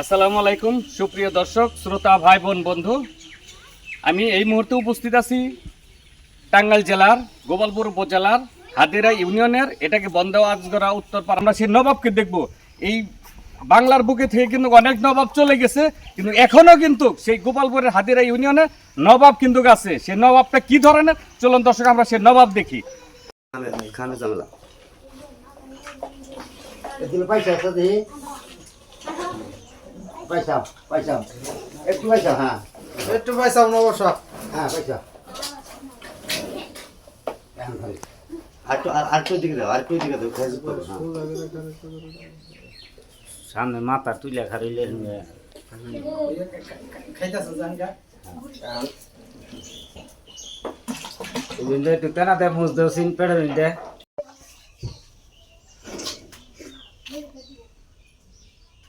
আসসালামু আলাইকুম, সুপ্রিয় দর্শক, শ্রোতা ভাই বোন বন্ধু। আমি এই মুহূর্তে উপস্থিত আছি টাঙ্গাইল জেলার, গোপালপুর উপজেলার হাদিরা ইউনিয়নের, এটাকে বন্ধ আজগরা উত্তরপাড়া আমরা সেই নবাবকে দেখব। এই বাংলার বুকে থেকে কিন্তু অনেক নবাব চলে গেছে, কিন্তু এখনও কিন্তু সেই গোপালপুরের হাদিরা ইউনিয়নে নবাব কিন্তু আছে। সেই নবাবটা কি ধরনের? চলুন দর্শক, আমরা সেই নবাব দেখি। এগুলো পয়সা পয়সা। একটু পয়সা হ্যাঁ। একটু পয়সা অবশ্য। হ্যাঁ পয়সা। এখন খালি। আরেকটু আরেকটু দিকে দাও আরেকটু দিকে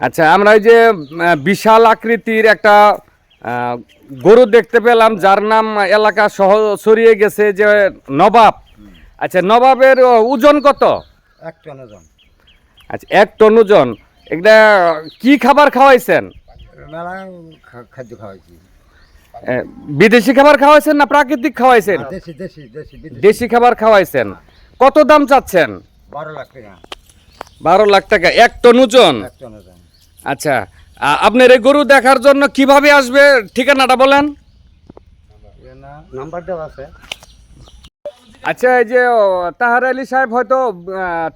আচ্ছা আমরা এই যে বিশাল আকৃতির একটা গরু দেখতে পেলাম যার নাম এলাকা সহ ছড়িয়ে গেছে যে নবাব। আচ্ছা নবাবের ওজন কত? এক টন ওজন। আচ্ছা এক টন ওজন। এটা কি খাবার খাওয়াইছেন? খাদ্য খাওয়াইছি। বিদেশি খাবার খাওয়াইছেন না প্রাকৃতিক খাওয়াইছেন? দেশি খাবার খাওয়াইছেন। কত দাম চাচ্ছেন? বারো লাখ টাকা। বারো লাখ টাকা এক টন ওজন? এক টন ওজন। আচ্ছা আপনার এই গরু দেখার জন্য কীভাবে আসবে ঠিকানাটা বলেন। নাম্বার দেওয়া আছে। আচ্ছা এই যে তাহার আলী সাহেব হয়তো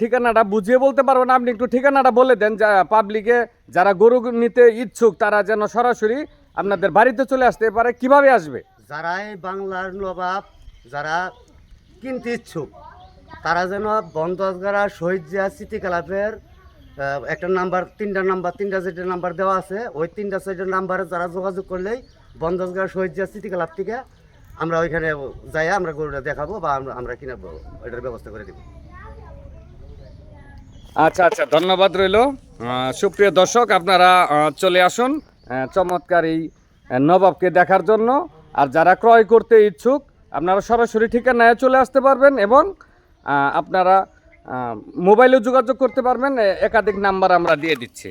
ঠিকানাটা বুঝিয়ে বলতে পারবেন আপনি একটু ঠিকানাটা বলে দেন যা পাবলিকে যারা গরু নিতে ইচ্ছুক তারা যেন সরাসরি আপনাদের বাড়িতে চলে আসতে পারে কীভাবে আসবে? যারা এই বাংলার নবাব যারা কিনতে ইচ্ছুক তারা যেন বন্দসগারা শহীদ জিয়া সিটি ক্লাবের একটা নাম্বার, তিনটা নাম্বার, তিনটা যেটা নাম্বার দেওয়া আছে, ওই তিনটা চারটা নাম্বারে যারা যোগাযোগ করলেই বন্দসগারা শহীদ জিয়া সিটি ক্লাব থেকে আমরা ওইখানে যাই আমরা গরুটা দেখাবো বা আমরা কিনাবো এটার ব্যবস্থা করে দেবো। আচ্ছা আচ্ছা ধন্যবাদ রইল। সুপ্রিয় দর্শক, আপনারা চলে আসুন চমৎকার এই নবাবকে দেখার জন্য। আর যারা ক্রয় করতে ইচ্ছুক, আপনারা সরাসরি ঠিকানায় চলে আসতে পারবেন এবং আপনারা মোবাইলে যোগাযোগ করতে পারবেন একাধিক নাম্বার আমরা দিয়ে দিচ্ছি।